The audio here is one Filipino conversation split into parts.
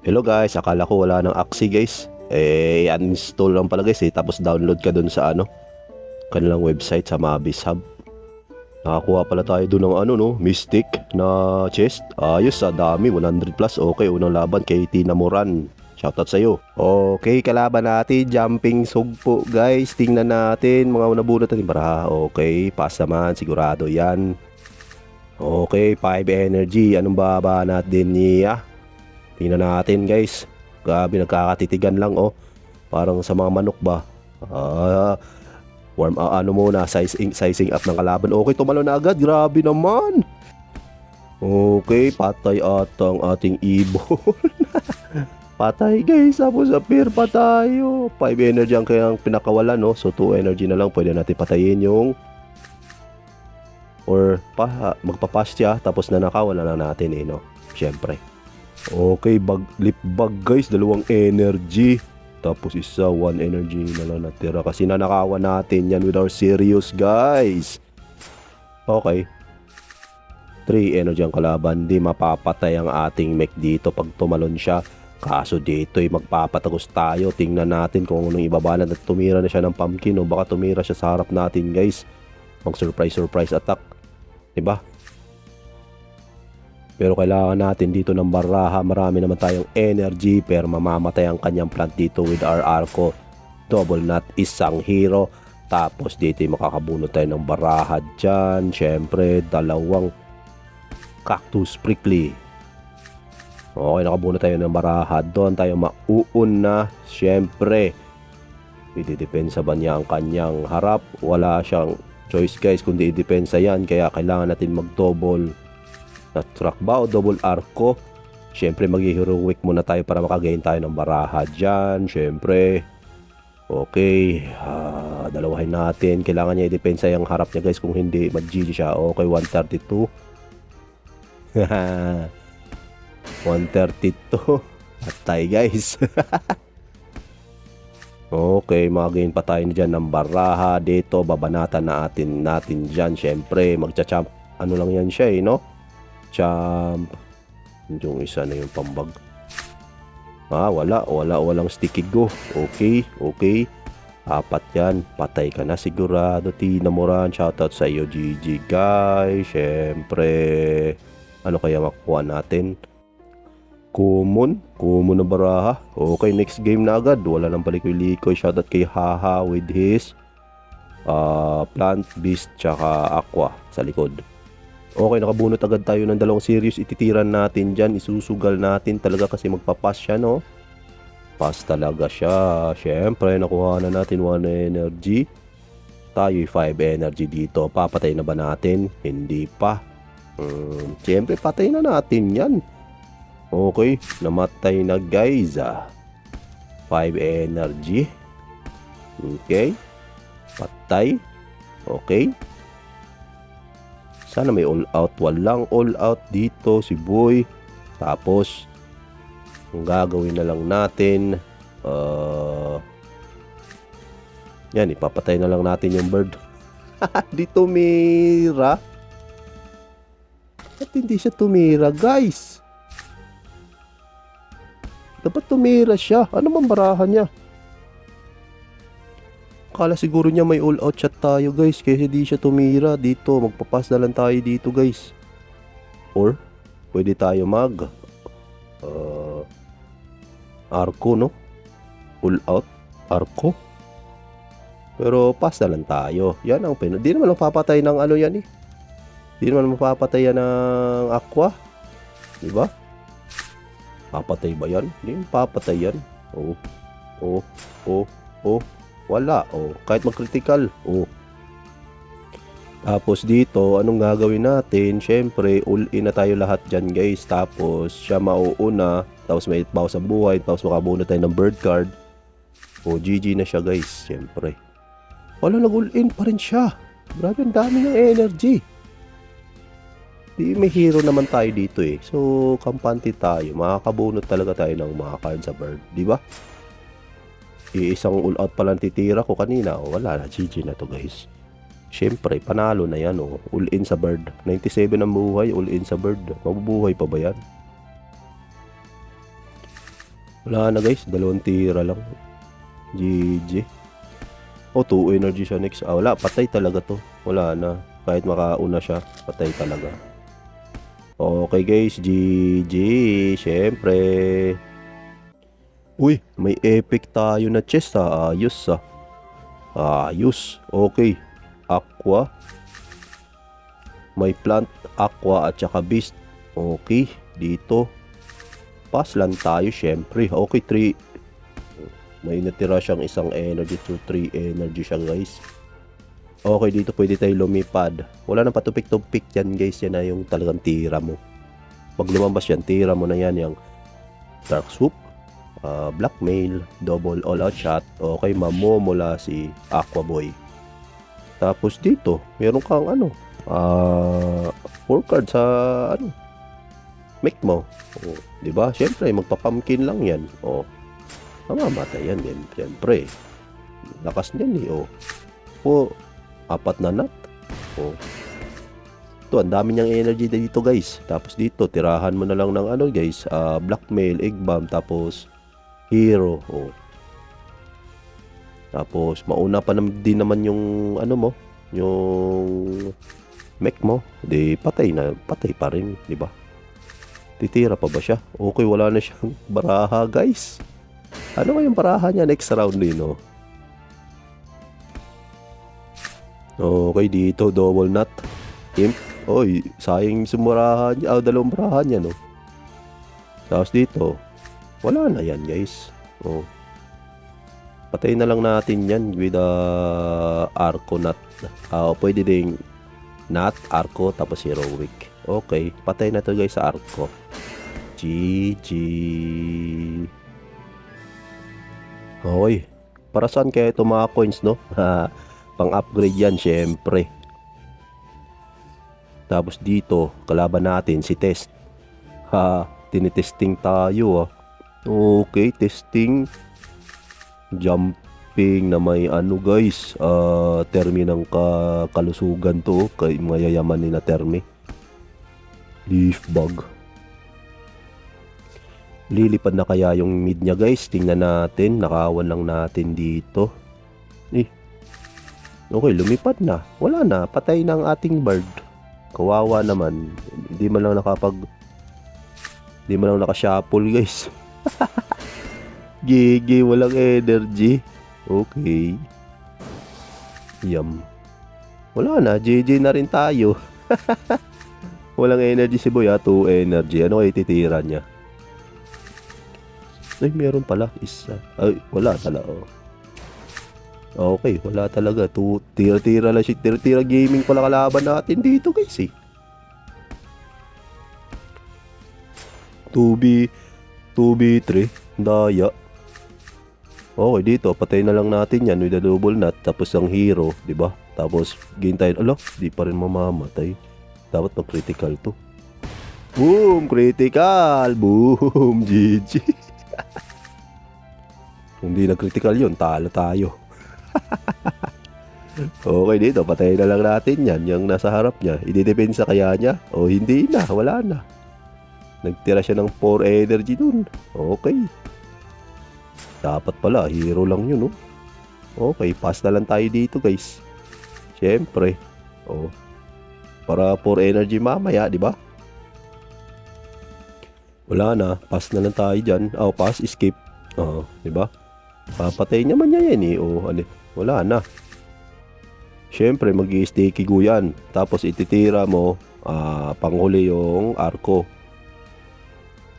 Hello guys, akala ko wala ng Axie guys. Eh, uninstall lang pala guys eh. Tapos download ka dun sa ano, kanilang website sa Mabis Hub. Nakakuha pala tayo dun ng ano no, Mystic na chest. Ayos, sa dami, 100 plus. Okay, unang laban kay Tina Moran. Shoutout sa iyo. Okay, kalaban natin, jumping sugpo guys. Tingnan natin, mga unabunot natin para. Okay, pass naman, sigurado yan. Okay, 5 energy. Anong baba natin niya? Tingnan natin guys. Grabe nagkakatitigan lang oh. Parang sa mga manok ba? Ah, warm uh, ano muna, sizing, sizing up ng kalaban. Okay, tumalo na agad. Grabe naman. Okay, patay ata ang ating ibon. patay guys, tapos sa peer pa tayo. 5 energy ang kayang pinakawala no. So 2 energy na lang pwede natin patayin yung or pa, magpapas siya tapos nanakawala na natin eh no. Syempre. Okay, bag, lip bag guys, dalawang energy. Tapos isa, one energy na lang natira. Kasi nanakawan natin yan with our serious guys. Okay. 3 energy ang kalaban. Di mapapatay ang ating mech dito pag tumalon siya. Kaso dito ay magpapatagos tayo. Tingnan natin kung anong ibabalan at tumira na siya ng pumpkin o baka tumira siya sa harap natin guys. Mag surprise surprise attack. Diba? Pero kailangan natin dito ng baraha. Marami naman tayong energy pero mamamatay ang kanyang plant dito with our arco. Double nut isang hero. Tapos dito makakabuno tayo ng baraha dyan. Siyempre, dalawang cactus prickly. Okay, nakabuno tayo ng baraha. Doon tayo mauuna. Siyempre, ididepensa ba niya ang kanyang harap? Wala siyang choice guys kundi idepensa yan. Kaya kailangan natin mag-double na track ba o double arco. Siyempre mag-heroic muna tayo para makagain tayo ng baraha dyan. Siyempre. Okay. ah, dalawahin natin. Kailangan niya i-depensa yung harap niya guys. Kung hindi, mag-GG siya. Okay, 132. 132. Patay guys. okay, magain pa tayo dyan ng baraha. Dito, babanatan natin natin dyan. Siyempre, magcha-champ. Ano lang yan siya eh, no? Champ. Yung isa na yung pambag. Ah, wala. Wala. Walang sticky go. Okay. Okay. Apat yan. Patay ka na sigurado. Tina Moran. Shoutout sa iyo, GG guys. Siyempre. Ano kaya makuha natin? Common. Common na baraha. Okay, next game na agad. Wala nang palikoy-likoy. Shoutout kay Haha with his uh, plant, beast, tsaka aqua sa likod. Okay, nakabunot agad tayo ng dalawang series. Ititiran natin dyan. Isusugal natin talaga kasi magpapas siya, no? Pass talaga siya. Siyempre, nakuha na natin 1 energy. Tayo 5 energy dito. Papatay na ba natin? Hindi pa. Hmm, siyempre, patay na natin yan. Okay, namatay na guys. Ah. 5 energy. Okay. Patay. Okay. Sana may all out. Walang all out dito si Boy. Tapos, ang gagawin na lang natin, uh, yan, ipapatay na lang natin yung bird. Di tumira. Ba't hindi siya tumira, guys? Dapat tumira siya. Ano bang barahan niya? Kala siguro niya may all out shot tayo guys kasi di siya tumira dito. Magpapas na lang tayo dito guys. Or pwede tayo mag uh, arco no? All out arco. Pero pass na lang tayo. Yan ang pin. Di naman papatay ng ano yan eh. Di naman mapapatay yan ng aqua. Di ba? Papatay ba yan? Hindi papatay yan. Oh. Oh. Oh. Oh. Wala. Oh, kahit mag-critical. Oh. Tapos dito, anong gagawin natin? Syempre, all in na tayo lahat dyan guys. Tapos, siya mauuna. Tapos may 8,000 buhay. Tapos makabuno tayo ng bird card. O, GG na siya guys. Syempre. Wala, nag-all in pa rin siya. Grabe, ang dami ng energy. Di, may hero naman tayo dito eh. So, kampante tayo. Makakabunot talaga tayo ng mga card sa bird. Di ba? Iisang all out pa lang titira ko kanina. O, wala na. GG na to guys. Siyempre, panalo na yan. Oh. All in sa bird. 97 ang buhay. All in sa bird. Mabubuhay pa ba yan? Wala na guys, dalawang tira lang. GG. Oh, 2 energy siya next. Ah, wala, patay talaga to. Wala na. Kahit makauna siya, patay talaga. Okay guys, GG. Siyempre. Uy, may epic tayo na chest ha. Ayos ha. Ayos. Okay. Aqua. May plant, aqua at saka beast. Okay. Dito. Pass lang tayo syempre. Okay, 3. May natira siyang isang energy to 3 energy siya guys. Okay, dito pwede tayo lumipad. Wala nang patupik-tupik yan guys. Yan na yung talagang tira mo. Pag lumabas yan, tira mo na yan yung dark soup, ah, blackmail, double all out shot. Okay, mamomula si Aquaboy. Tapos dito, meron kang ano, ah, four card sa ano, make mo. O, di ba? Siyempre, magpapumpkin lang yan. O, mamamatay yan din. Siyempre. Lakas niyan eh. O, o apat na nut. O, ito, ang dami niyang energy dito guys. Tapos dito, tirahan mo na lang ng ano guys, ah, blackmail, egg bomb, tapos hero. O. Tapos, mauna pa nam- din naman yung ano mo, yung mech mo. Di, patay na, patay pa rin, di ba? Titira pa ba siya? Okay, wala na siyang baraha guys. Ano kayong baraha niya next round din, no? Okay, dito, double nut. Imp. Oy, sayang sumurahan niya. Ah, dalawang barahan niya, no? Tapos dito, wala na yan, guys. Oh. Patay na lang natin yan with a arco nut. Ah, pwede ding nut, arco, tapos heroic. Okay, patay na to guys sa arco. GG. Okay. Para saan kaya ito mga coins, no? Pang-upgrade yan, syempre. Tapos dito, kalaban natin si Test. Ha, tinitesting tayo ah. Okay, testing. Jumping na may ano guys, ah termi ng ka kalusugan to, kay mayayaman ni na termi. Leaf bug. Lilipad na kaya yung mid niya guys. Tingnan natin. Nakawan lang natin dito. Eh. Okay, lumipad na. Wala na. Patay na ang ating bird. Kawawa naman. Hindi man lang nakapag... Hindi man lang nakashuffle guys. GG, walang energy. Okay. Yum. Wala na, GG na rin tayo. walang energy si Boy ha, 2 energy. Ano kayo titira niya? Ay, meron pala. Isa. Ay, wala talaga. Oh. Okay, wala talaga. Tu tira-tira lang siya. Tira-tira gaming pala kalaban natin dito guys eh. 2B 2B3 Daya Okay dito Patay na lang natin yan With a double nut Tapos ang hero di ba? Tapos gain tayo Ala Di pa rin mamamatay Dapat mag critical to Boom Critical Boom GG Hindi na critical yun Talo tayo Okay dito, patayin na lang natin yan, yung nasa harap niya. Ididepensa kaya niya? O hindi na, wala na. Nagtira siya ng 4 energy dun. Okay. Dapat pala, hero lang yun, oh. Okay, pass na lang tayo dito, guys. Siyempre. Oh. Para 4 energy mamaya, di ba? Wala na, pass na lang tayo dyan. Oh, pass, skip. Oh, di ba? Papatayin naman niya yan, eh. Oh, ano, wala na. Siyempre, mag sticky go yan. Tapos ititira mo, ah, panghuli yung arco.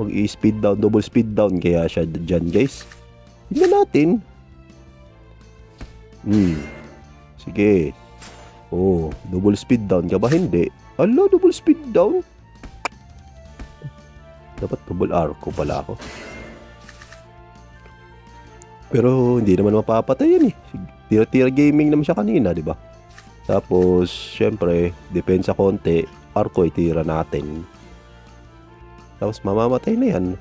Mag speed down, double speed down kaya siya dyan guys. Tingnan natin. Hmm. Sige. Oh, double speed down ka ba? Hindi. Ala, double speed down? Dapat double arco pala ako. Pero hindi naman mapapatay yan eh. Tira-tira gaming naman siya kanina, di ba? Tapos, syempre, depensa konti, arco itira natin. Tapos mamamatay na yan.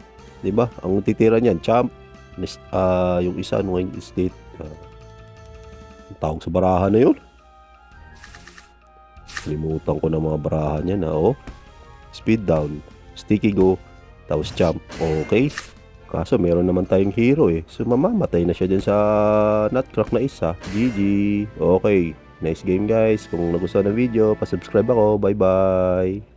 ba? Ang titira niyan, champ, nis- ah, yung isa ano state uh, tawag sa baraha na 'yon. Limutan ko na mga baraha niya na oh. Speed down, sticky go, tapos jump. Okay. Kaso meron naman tayong hero eh. So mamamatay na siya din sa nutcrack na isa. GG. Okay. Nice game guys. Kung nagustuhan ng video, pasubscribe ako. Bye bye.